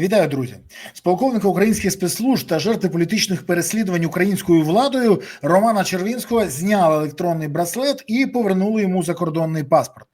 Вітаю, друзі! З полковника українських спецслужб та жертви політичних переслідувань українською владою Романа Червінського зняли електронний браслет і повернули йому закордонний паспорт.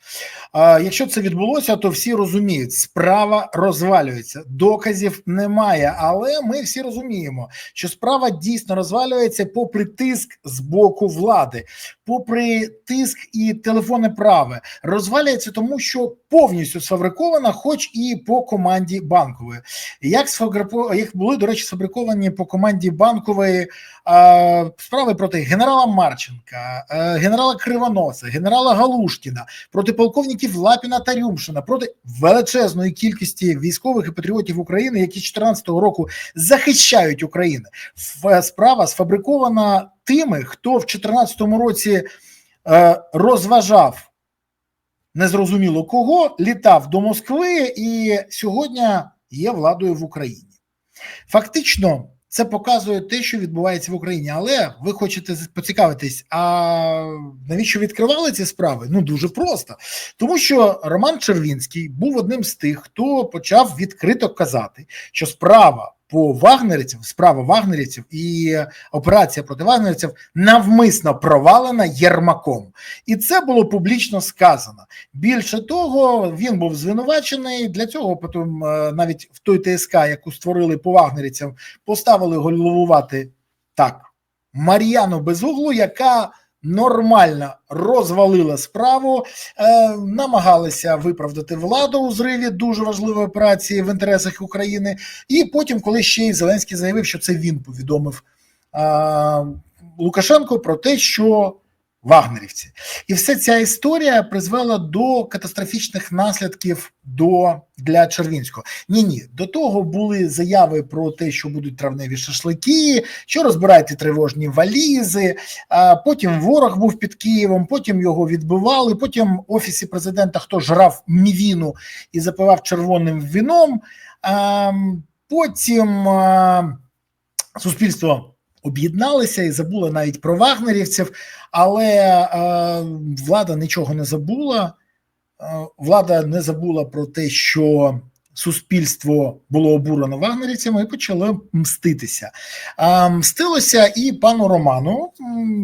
А якщо це відбулося, то всі розуміють, справа розвалюється, доказів немає. Але ми всі розуміємо, що справа дійсно розвалюється попри тиск з боку влади, попри тиск і телефонне праве, розвалюється тому, що повністю сфабрикована, хоч і по команді банкової. Як сфабрико... як були, до речі, сфабриковані по команді банкової е, справи проти генерала Марченка, е, генерала Кривоноса, генерала Галушкіна, проти полковників Лапіна та Рюмшина, проти величезної кількості військових і патріотів України, які з 2014 року захищають Україну. Справа сфабрикована тими, хто в 2014 році е, розважав незрозуміло кого, літав до Москви і сьогодні є владою в Україні. Фактично, це показує те, що відбувається в Україні. Але ви хочете поцікавитись, а навіщо відкривали ці справи? Ну дуже просто. Тому що Роман Червінський був одним з тих, хто почав відкрито казати, що справа по вагнерівцям, справа вагнерівців і операція проти вагнерівців навмисно провалена Єрмаком. І це було публічно сказано. Більше того, він був звинувачений. Для цього потім е, навіть в той ТСК, яку створили по вагнерівцям, поставили головувати так Мар'яну Безуглу, яка нормально розвалила справу, е, намагалися виправдати владу у зриві дуже важливої операції в інтересах України. І потім, коли ще й Зеленський заявив, що це він повідомив е, Лукашенко про те, що вагнерівці, і вся ця історія призвела до катастрофічних наслідків до для Червінського. Ні, ні, до того були заяви про те, що будуть травневі шашлики, що розбирайте тривожні валізи. А потім ворог був під Києвом, потім його відбивали. Потім в офісі президента хто жрав мівіну і запивав червоним вином. А, потім а, суспільство об'єдналися і забули навіть про вагнерівців, але е, влада нічого не забула. Е, влада не забула про те, що суспільство було обурено вагнерівцями і почало мститися. Е, мстилося і пану Роману,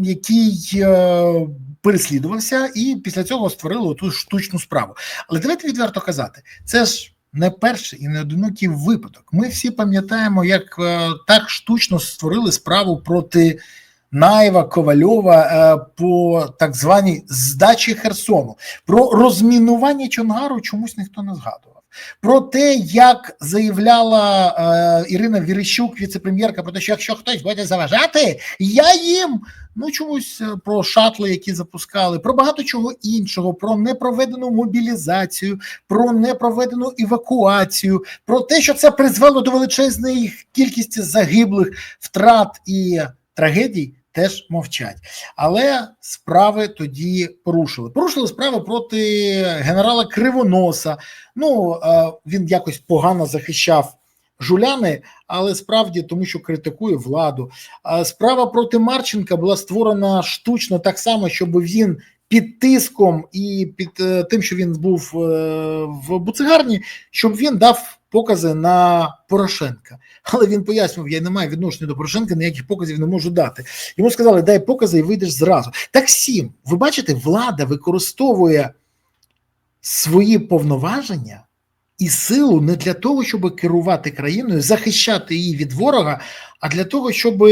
який е, переслідувався, і після цього створили ту штучну справу. Але давайте відверто казати, це ж не перший і не одинокий випадок. Ми всі пам'ятаємо, як е, так штучно створили справу проти Наєва Ковальова е, по так званій здачі Херсону. Про розмінування Чонгару чомусь ніхто не згадував. Про те, як заявляла е, Ірина Вірищук, віце-прем'єрка, про те, що якщо хтось буде заважати, я їм. Ну, чомусь е, про шатли, які запускали, про багато чого іншого, про непроведену мобілізацію, про непроведену евакуацію, про те, що це призвело до величезної кількості загиблих, втрат і трагедій. Теж мовчать, але справи тоді порушили. Порушили справи проти генерала Кривоноса. Ну е, він якось погано захищав жуляни, але справді тому, що критикує владу. Справа проти Марченка була створена штучно так само, щоб він під тиском і під е, тим, що він був е, в буцегарні, щоб він дав покази на Порошенка. Але він пояснював, я не маю відношення до Порошенка, ніяких показів не можу дати. Йому сказали, дай покази і вийдеш зразу. Так всім, ви бачите, влада використовує свої повноваження і силу не для того, щоб керувати країною, захищати її від ворога, а для того, щоб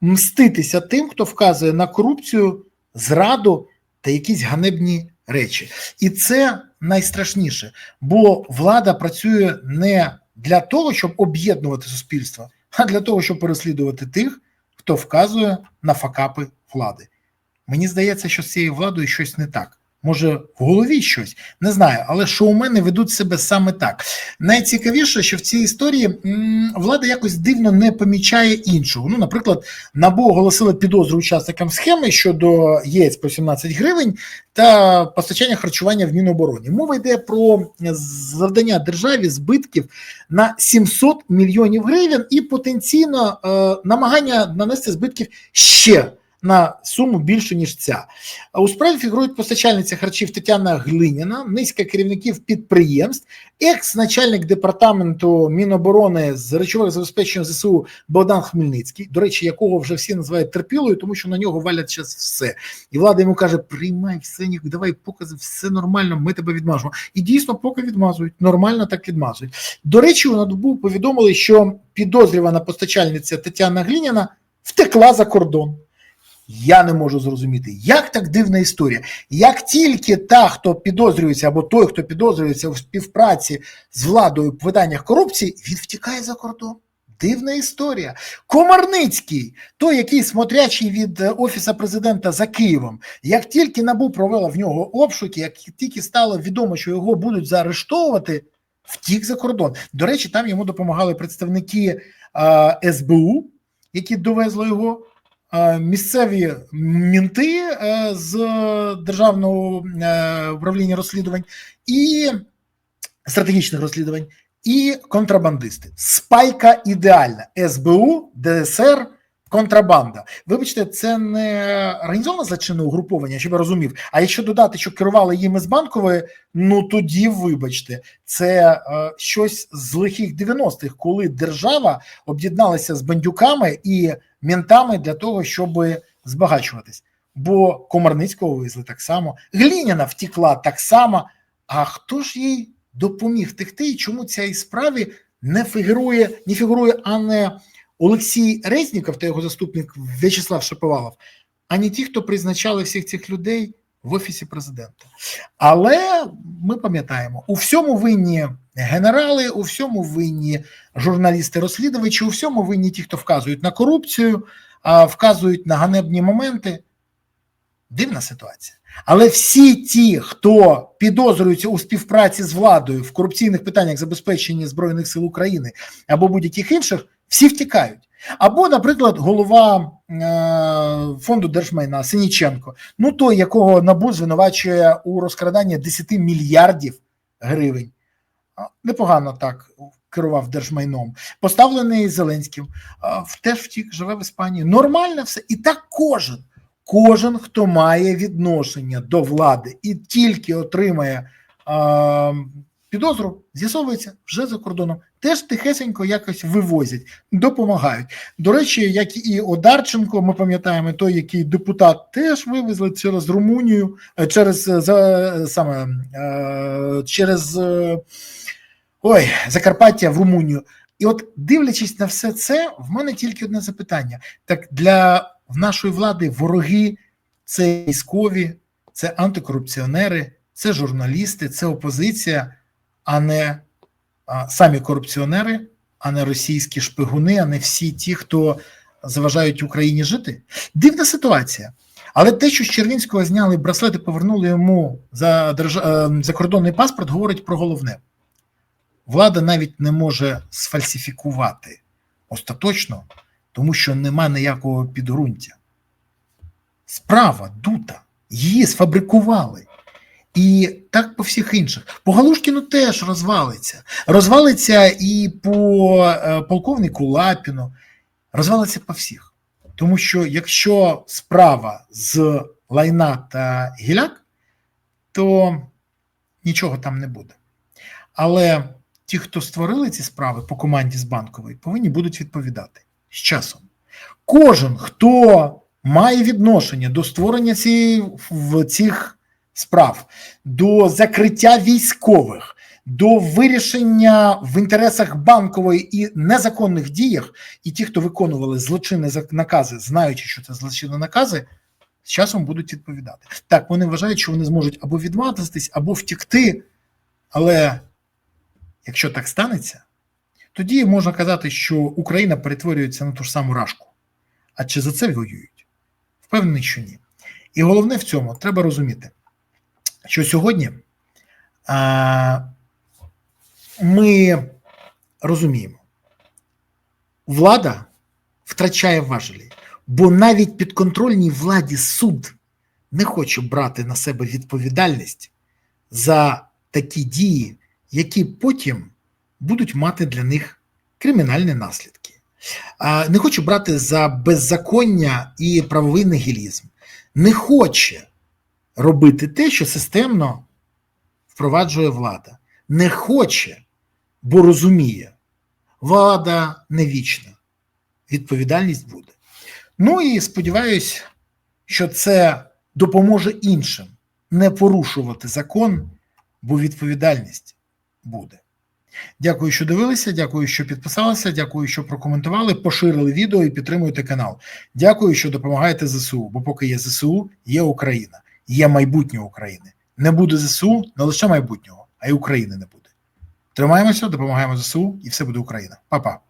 мститися тим, хто вказує на корупцію, зраду та якісь ганебні речі. І це найстрашніше, бо влада працює не для того, щоб об'єднувати суспільство, а для того, щоб переслідувати тих, хто вказує на факапи влади. Мені здається, що з цією владою щось не так. Може, в голові щось не знаю, але шоумени ведуть себе саме так. Найцікавіше, що в цій історії влада якось дивно не помічає іншого. Ну, наприклад, НАБУ оголосили підозру учасникам схеми щодо яєць по 17 гривень та постачання харчування в Мінобороні. Мова йде про завдання державі збитків на 700 мільйонів гривень і потенційно е, намагання нанести збитків ще на суму більшу ніж ця. А у справі фігурують постачальниця харчів Тетяна Глиніна, низка керівників підприємств, екс-начальник департаменту Міноборони з речових забезпечення ЗСУ Богдан Хмельницький, до речі, якого вже всі називають терпілою, тому що на нього валять зараз все. І влада йому каже: приймай все, давай покази, все нормально, ми тебе відмажемо. І дійсно, поки відмазують, нормально так відмазують. До речі, у НАБУ повідомили, що підозрювана постачальниця Тетяна Глініна втекла за кордон. Я не можу зрозуміти, як так дивна історія. Як тільки та, хто підозрюється, або той, хто підозрюється у співпраці з владою в виданнях корупції, він втікає за кордон. Дивна історія. Комарницький, той, який смотрячий від е, офіса президента за Києвом, як тільки набу провела в нього обшуки, як тільки стало відомо, що його будуть заарештовувати, втік за кордон. До речі, там йому допомагали представники е, СБУ, які довезли його. Е, Місцеві мінти е, з державного е, управління розслідувань і стратегічних розслідувань, і контрабандисти. Спайка ідеальна. СБУ, ДСР, контрабанда. Вибачте, це не організоване злочинне угруповання, щоб я розумів. А якщо додати, що керували їм із банкової, ну тоді, вибачте, це е, щось з лихих 90-х, коли держава об'єдналася з бандюками і ментами для того, щоб збагачуватись. Бо Комарницького вивезли так само, Гліняна втікла так само. А хто ж їй допоміг втекти, і чому цій справі не фігурує, не фігурує а не Олексій Резніков та його заступник В'ячеслав Шаповалов, а не ті, хто призначали всіх цих людей в офісі президента. Але ми пам'ятаємо, у всьому винні генерали, у всьому винні журналісти-розслідувачі, у всьому винні ті, хто вказують на корупцію, вказують на ганебні моменти. Дивна ситуація. Але всі ті, хто підозрюється у співпраці з владою в корупційних питаннях забезпечення Збройних сил України або будь-яких інших, всі втікають. Або, наприклад, голова е, фонду держмайна Синіченко, ну той, якого НАБУ звинувачує у розкраданні 10 мільярдів гривень. Непогано так керував держмайном, поставлений Зеленським, теж втік, живе в Іспанії. Нормально все. І так кожен. Кожен, хто має відношення до влади і тільки отримає е, підозру, з'ясовується вже за кордоном. Теж тихесенько якось вивозять, допомагають. До речі, як і Одарченко, ми пам'ятаємо, той, який депутат теж вивезли через Румунію, через за саме е, через ой, Закарпаття в Румунію. І от дивлячись на все це, в мене тільки одне запитання: так для нашої влади вороги це військові, це антикорупціонери, це журналісти, це опозиція, а не самі корупціонери, а не російські шпигуни, а не всі ті, хто заважають Україні жити. Дивна ситуація. Але те, що з Червінського зняли браслети, повернули йому за держ... закордонний паспорт, говорить про головне. Влада навіть не може сфальсифікувати остаточно тому що нема ніякого підґрунтя. Справа дута, її сфабрикували. І так по всіх інших. По Галушкіну теж розвалиться. Розвалиться і по е, полковнику Лапіну, розвалиться по всіх. Тому що якщо справа з лайна та гіляк, то нічого там не буде. Але ті, хто створили ці справи по команді з банкової, повинні будуть відповідати з часом. Кожен, хто має відношення до створення цієї, в цих справ, до закриття військових, до вирішення в інтересах банкової і незаконних діях, і ті, хто виконували злочинні накази, знаючи, що це злочинні накази, з часом будуть відповідати. Так, вони вважають, що вони зможуть або відмазатись, або втікти. Але якщо так станеться, тоді можна казати, що Україна перетворюється на ту ж саму рашку. А чи за це воюють? Впевнений, що ні. І головне в цьому треба розуміти, що сьогодні а, ми розуміємо, влада втрачає важелі, бо навіть підконтрольній владі суд не хоче брати на себе відповідальність за такі дії, які потім будуть мати для них кримінальні наслідки. а, не хоче брати за беззаконня і правовий нігілізм, не хоче робити те, що системно впроваджує влада, не хоче, бо розуміє, влада не вічна, відповідальність буде. Ну і сподіваюсь, що це допоможе іншим не порушувати закон, бо відповідальність буде. Дякую, що дивилися. Дякую, що підписалися. Дякую, що прокоментували, поширили відео і підтримуєте канал. Дякую, що допомагаєте ЗСУ. Бо поки є ЗСУ, є Україна, є майбутнє України. Не буде ЗСУ, не лише майбутнього, а й України не буде. Тримаємося, допомагаємо ЗСУ, і все буде Україна. Па-па.